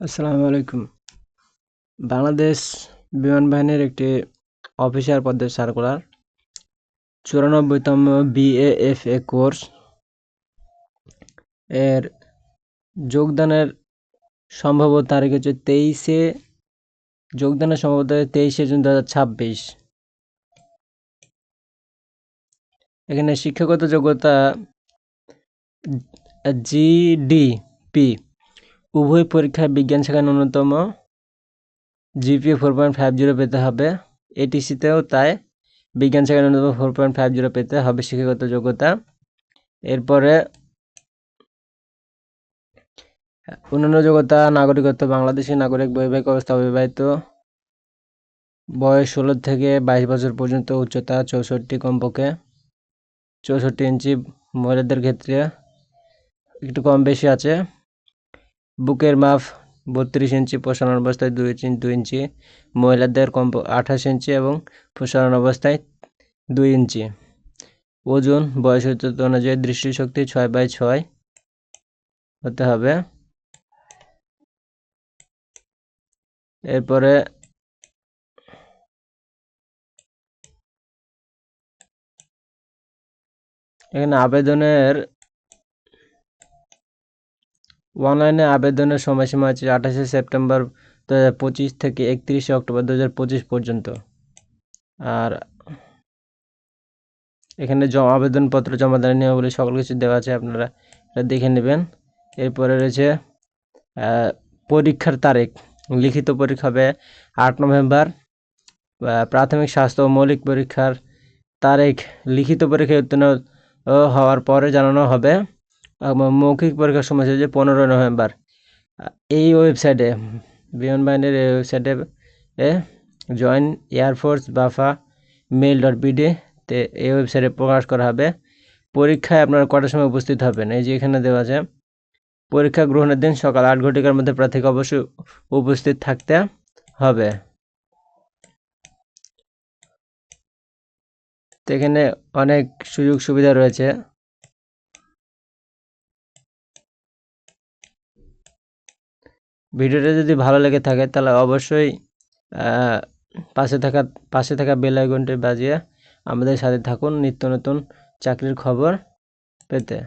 আসসালামু আলাইকুম। বাংলাদেশ বিমান বাহিনীর একটি অফিসার পদের সার্কুলার চুরানব্বইতম বিএএফ এ কোর্স। এর যোগদানের সম্ভব তারিখ হচ্ছে তেইশে, যোগদানের সম্ভবত তেইশে জুন দু হাজার ছাব্বিশ। এখানে শিক্ষাগত যোগ্যতা জিডিপি উভয় পরীক্ষায় বিজ্ঞান শাখায় ন্যূনতম GPA four point five zero পেতে হবে। এটিসিতেও তাই বিজ্ঞান শাখায় ন্যূনতম ফোর পয়েন্ট ফাইভ জিরো পেতে হবে শিক্ষাগত যোগ্যতা। এরপরে অন্যান্য যোগ্যতা, নাগরিকত্ব, বাংলাদেশি নাগরিক বৈবাহিক অবস্থা অবিবাহিত। বয়স ষোলো থেকে বাইশ বছর পর্যন্ত, উচ্চতা চৌষট্টি কমপক্ষে চৌষট্টি ইঞ্চি মহিলাদের ক্ষেত্রে। একটু কম বেশি আছে। বুকের মাপ বত্রিশ ইঞ্চি প্রসারণ অবস্থায় দুই ইঞ্চি দুই ইঞ্চি। মহিলাদের কম আঠাশ ইঞ্চি এবং প্রসারণ অবস্থায় দুই ইঞ্চি। ওজন বয়স অনুযায়ী দৃষ্টিশক্তি ছয় বাই ছয় হতে হবে। এরপরে এখানে আবেদনের অনলাইনে আবেদনের সময়সীমা আছে আঠাশে সেপ্টেম্বর দু হাজার পঁচিশ থেকে একত্রিশে অক্টোবর দু হাজার পঁচিশ পর্যন্ত। আর এখানে জ আবেদনপত্র জমা দেওয়ার নিয়মাবলী সকল কিছু দেওয়া আছে, আপনারা এটা দেখে নেবেন। এরপরে রয়েছে পরীক্ষার তারিখ। লিখিত পরীক্ষা হবে আট নভেম্বর। প্রাথমিক স্বাস্থ্য মৌলিক পরীক্ষার তারিখ লিখিত পরীক্ষায় উত্তীর্ণ হওয়ার পরে জানানো হবে। মৌখিক পরীক্ষার সময় হচ্ছে পনেরোই নভেম্বর। এই ওয়েবসাইটে বিমান বাহিনীর এই ওয়েবসাইটে join air force BAF mil dot BD তে এই ওয়েবসাইটে প্রকাশ করা হবে। পরীক্ষায় আপনারা কটার সময় উপস্থিত হবেন? এই যে এখানে দেওয়া আছে, পরীক্ষা গ্রহণের দিন সকাল আট ঘটিকার মধ্যে প্রার্থীকে অবশ্যই উপস্থিত থাকতে হবে। তো এখানে অনেক সুযোগ সুবিধা রয়েছে। ভিডিওটা যদি ভালো লেগে থাকে তাহলে অবশ্যই পাশে থাকা পাশে থাকা বেল আইকনটি বাজিয়ে আমাদের সাথে থাকুন নিত্য নতুন চাকরির খবর পেতে।